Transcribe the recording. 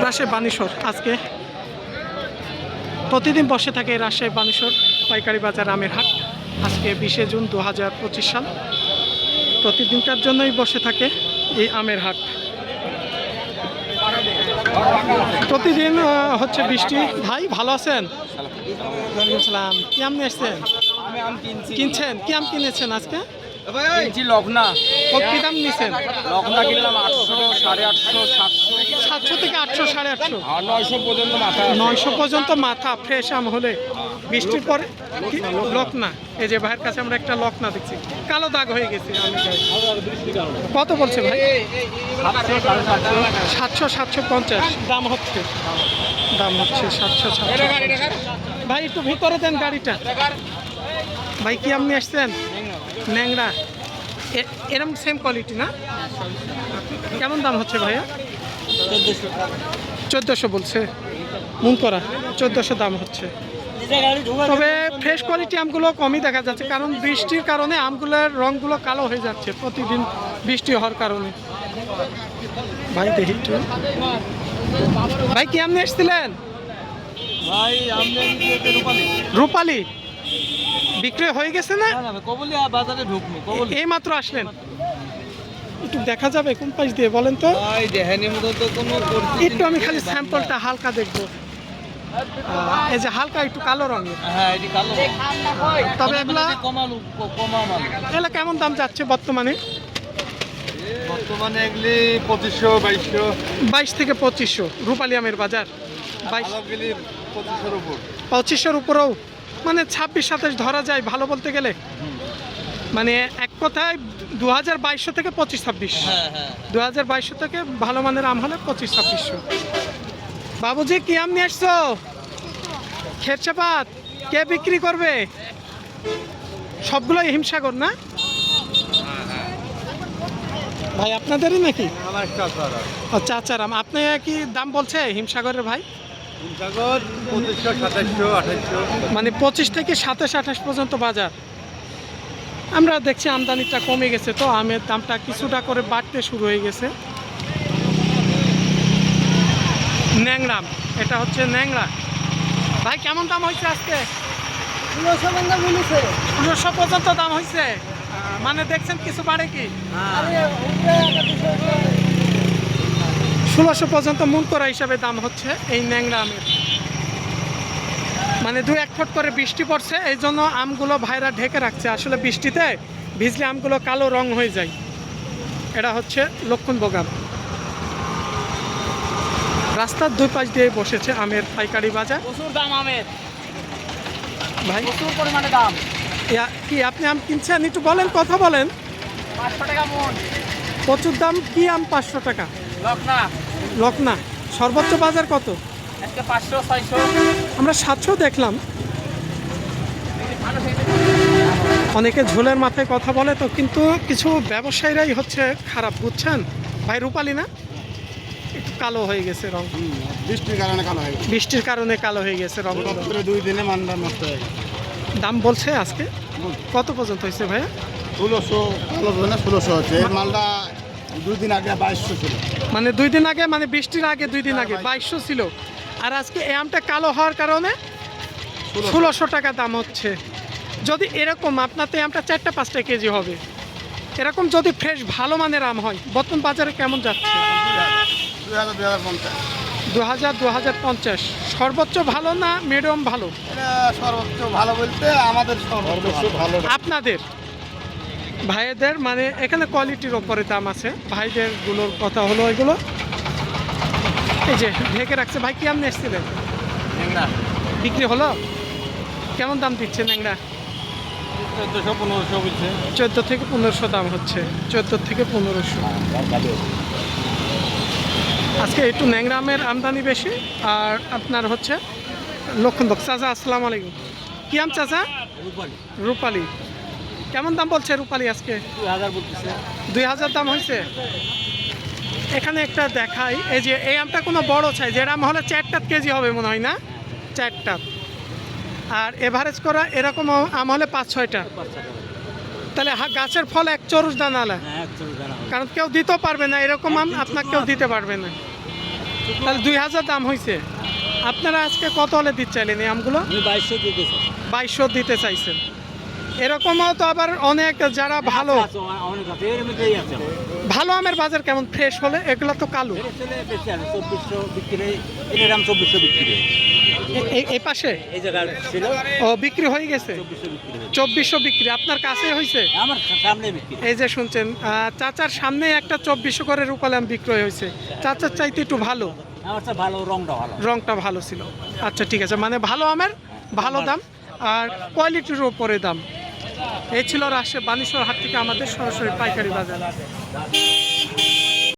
রাজশাহী বানেশ্বর আজকে প্রতিদিন বসে থাকে রাজশাহী বানেশ্বর পাইকারি বাজার আমের হাট আজকে বিশে জুন দু হাজার পঁচিশ সাল। প্রতিদিনকার জন্যই বসে থাকে এই আমের হাট প্রতিদিন হচ্ছে বৃষ্টি। ভাই ভালো আছেন? সালাম কি আম নিয়ে কিনছেন? কি আম কিনেছেন আজকে? কিনছি লখনা ও কি দাম নিছেন? লখনা কিনলাম আটশো সাড়ে আটশো সাতশো। সাতশো থেকে আটশো সাড়ে আটশো। আর নয়শো পর্যন্ত মাথা। নয়শো পর্যন্ত মাথা ফ্রেশ আম হলে। বৃষ্টির পরে লকনা এই যে ভাইয়ের কাছে আমরা একটা লকনা দেখছি। কালো দাগ হয়ে গেছে। আমি কত বলছে ভাই? সাতশো সাড়ে সাতশো। সাতশো সাতশো পঞ্চাশ। দাম হচ্ছে। দাম হচ্ছে সাতশো সাতশো ভাই একটু ভিতরে দেন গাড়িটা। ভাই কি আপনি আসছেন? এ- এরম সেম কোয়ালিটি না? কেমন দাম হচ্ছে ভাইয়া? চোদ্দোশো বলছে। মুন করা চোদ্দোশো দাম হচ্ছে। তবে ফ্রেশ কোয়ালিটি আমগুলো কমই দেখা যাচ্ছে কারণ বৃষ্টির কারণে আমগুলোর রঙগুলো কালো হয়ে যাচ্ছে প্রতিদিন বৃষ্টি হওয়ার কারণে। ভাই দেখি ভাই কি আপনি এসেছিলেন? রূপালি? রূপালি বিক্রি হয়ে গেছে না? বাজারে ঢুকনি এই মাত্র আসলেন? একটু দেখা যাবে কোন পাশ দিয়ে বলেন তো। কোনো একটু আমি খালি স্যাম্পলটা হালকা দেখব। এই যে হালকা একটু কালো রঙের। হ্যাঁ তবে এগুলা কমালু কমা মাল এগুলা কেমন দাম যাচ্ছে বর্তমানে? বর্তমানে এগুলি পঁচিশশো বাইশশো। বাইশ থেকে পঁচিশশো রূপালী আমের বাজার। বাইশ পঁচিশশোর উপর। পঁচিশশোর উপরেও। মানে ছাব্বিশ সাতাশ ধরা যায় ভালো বলতে গেলে। মানে এক কথায় দু হাজার বাইশশো থেকে পঁচিশ ছাব্বিশ। হ্যাঁ হ্যাঁ দু হাজার বাইশশো থেকে ভালো মানের আম হলে পঁচিশ ছাব্বিশশো। বাবুজি কি আম নিয়ে আসছো? খেরচাপাত কে বিক্রি করবে? সবগুলোই হিমসাগর না? ভাই আপনাদেরই নাকি? আমার আম। আপনি কি দাম বলছে হিমসাগরের ভাই? মানে পঁচিশ থেকে সাতাশ আঠাশ পর্যন্ত বাজার। আমরা দেখছি আমদানিটা কমে গেছে তো আমের দামটা কিছুটা করে বাড়তে শুরু হয়ে গেছে। ন্যাংরাম এটা হচ্ছে ন্যাংরা ভাই কেমন দাম হয়েছে আজকে? ষোলোশো পর্যন্ত দাম হয়েছে। মানে দেখছেন কিছু বাড়ে কি? ষোলোশো পর্যন্ত মূল করা হিসাবে দাম হচ্ছে এই ন্যাংরা আমের। মানে দু এক ফুট করে বৃষ্টি পড়ছে এই জন্য আমগুলো ভাইরা ঢেকে রাখছে। আসলে বৃষ্টিতে ভিজলে আমগুলো কালো রং হয়ে যায়। এটা হচ্ছে লক্ষণ বোগাম রাস্তার দুই পাশ দিয়ে বসেছে আমের পাইকারি বাজার। প্রচুর দাম আমের। ভাই? প্রচুর পরিমাণে দাম। ইয়া- কি আপনি আম কিনছেন? একটু বলেন কথা বলেন। পাঁচশো টাকা মন। প্রচুর দাম কি আম পাঁচশো টাকা? লকনা সর্বোচ্চ বাজার কত? পাঁচশো আমরা সাতশো দেখলাম। অনেকে ঝোলের মাথায় কথা বলে তো কিন্তু কিছু ব্যবসায়ীরাই হচ্ছে খারাপ বুঝছেন? ভাই রূপালি না? একটু কালো হয়ে গেছে রং। বৃষ্টির কারণে কালো হয়ে গেছে। বৃষ্টির কারণে কালো হয়ে গেছে রং। দুই দিনে মান্ডা নষ্ট হয়ে গেছে। দাম বলছে আজকে? কত পর্যন্ত হয়েছে ভাইয়া? ষোলোশো ষোলোশো না ষোলোশো হচ্ছে। এই মালটা দুই দিন আগে বাইশশো ছিল। মানে দুই দিন আগে মানে বৃষ্টির আগে দুই দিন আগে বাইশশো ছিল। আর আজকে এই আমটা কালো হওয়ার কারণে ষোলোশো। টাকা দাম হচ্ছে। যদি এরকম আপনার তো আমটা চারটা পাঁচটা কেজি হবে। এরকম যদি ফ্রেশ ভালো মানের আম হয় বর্তমান বাজারে কেমন যাচ্ছে? দু হাজার দু হাজার পঞ্চাশ। সর্বোচ্চ ভালো না মিডিয়াম ভালো? সর্বোচ্চ ভালো বলতে আমাদের সর্বোচ্চ ভালো। আপনাদের? ভাইদের মানে এখানে কোয়ালিটির ওপরে দাম আছে। ভাইদেরগুলোর কথা হলো এগুলো। এই যে ঢেকে রাখছে। ভাই কি আপনি এসেছিলেন? বিক্রি হলো? কেমন দাম দিচ্ছে ন্যাংরা চোদ্দোশো পনেরোশো বলছে। চোদ্দ থেকে পনেরোশো দাম হচ্ছে। চোদ্দ থেকে পনেরোশো। আজকে একটু ন্যাংরা আমের আমদানি বেশি। আর আপনার হচ্ছে লক্ষণভোগ চাচা আসসালামু আলাইকুম। কি আম চাচা? রূপালি। রূপালি। কেমন দাম বলছে রূপালি আজকে? দুই হাজার দাম হয়েছে? এখানে একটা দেখাই এই যে এই আমটা কোনো বড় সাইজ এর আম হলে চারটা কেজি হবে মনে হয় না? চারটা আর এভারেজ করা এরকম আম হলে পাঁচ ছয়টা। তাহলে গাছের ফল এক চরুষ দানা আলা হ্যাঁ কারণ কেউ দিতেও পারবে না এরকম আম আপনার কেউ দিতে পারবে না। তাহলে দুই হাজার দাম হয়েছে। আপনারা আজকে কত হলে দিতে চাইলেন এই আমগুলো? আমি বাইশশো দিতে বাইশশো দিতে চাইছেন। এরকমও তো আবার অনেক যারা ভালো। ভালো আমের বাজার কেমন? ফ্রেশ হলে? এগুলো তো কালো। হয়। এই- পাশে ও বিক্রি হয়ে গেছে? চব্বিশশো বিক্রি হয়। আপনার কাছে হয়েছে আমার সামনে এই যে শুনছেন চাচার সামনে একটা চব্বিশশো করে রূপালাম বিক্রয় হয়েছে। চাচার চাইতে একটু ভালো। ভালো রংটা ভালো। রংটা ভালো ছিল। আচ্ছা ঠিক আছে। মানে ভালো আমের ভালো দাম। আর কোয়ালিটির উপরে দাম। এই ছিল রাশে বানেশ্বর হাট থেকে আমাদের সরাসরি পাইকারি বাজার।